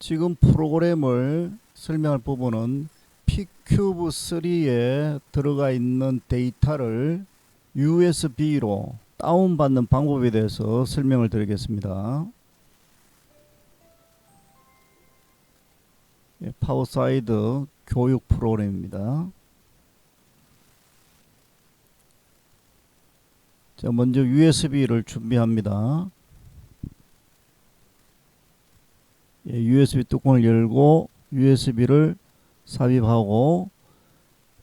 지금 프로그램을 설명할 부분은 PCube3에 들어가 있는 데이터를 USB로 다운받는 방법에 대해서 설명을 드리겠습니다. 예, 파워사이드 교육 프로그램입니다. 자, 먼저 USB를 준비합니다. 예, USB 뚜껑을 열고 USB를 삽입하고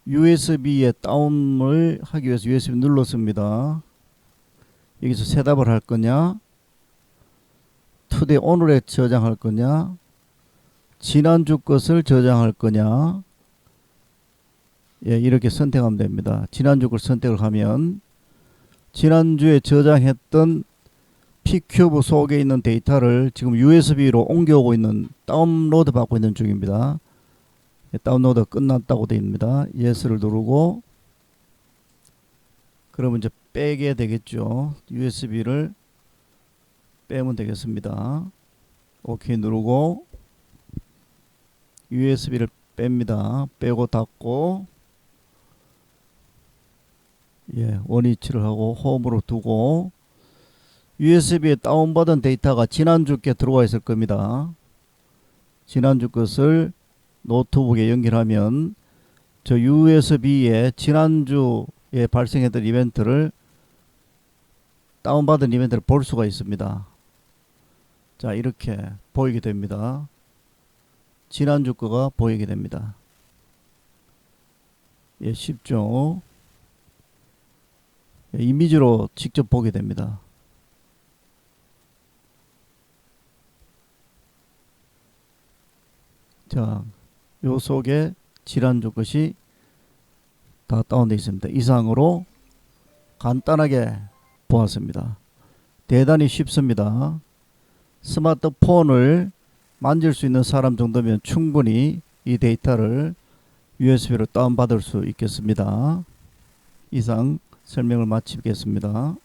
USB에 다운을 하기 위해서 USB 눌렀습니다. 여기서 셋업을 할 거냐? 투데이 오늘에 저장할 거냐? 지난주 것을 저장할 거냐? 예, 이렇게 선택하면 됩니다. 지난주 걸 선택을 하면 지난주에 저장했던 P큐브 속에 있는 데이터를 지금 USB로 옮겨오고 있는 다운로드 받고 있는 중입니다. 예, 다운로드 끝났다고 됩니다. 예스를 누르고 그러면 이제 빼게 되겠죠. USB를 빼면 되겠습니다. 오케이 누르고 USB를 뺍니다. 빼고 닫고 예, 원위치를 하고 홈으로 두고 USB에 다운받은 데이터가 지난주께 들어와 있을 겁니다. 지난주 것을 노트북에 연결하면 저 USB에 지난주에 발생했던 이벤트를 다운받은 이벤트를 볼 수가 있습니다. 자, 이렇게 보이게 됩니다. 지난주 거가 보이게 됩니다. 예, 쉽죠? 예, 이미지로 직접 보게 됩니다. 자, 요 속에 지난주 것이 다 다운되어 있습니다. 이상으로 간단하게 보았습니다. 대단히 쉽습니다. 스마트폰을 만질 수 있는 사람 정도면 충분히 이 데이터를 USB로 다운받을 수 있겠습니다. 이상 설명을 마치겠습니다.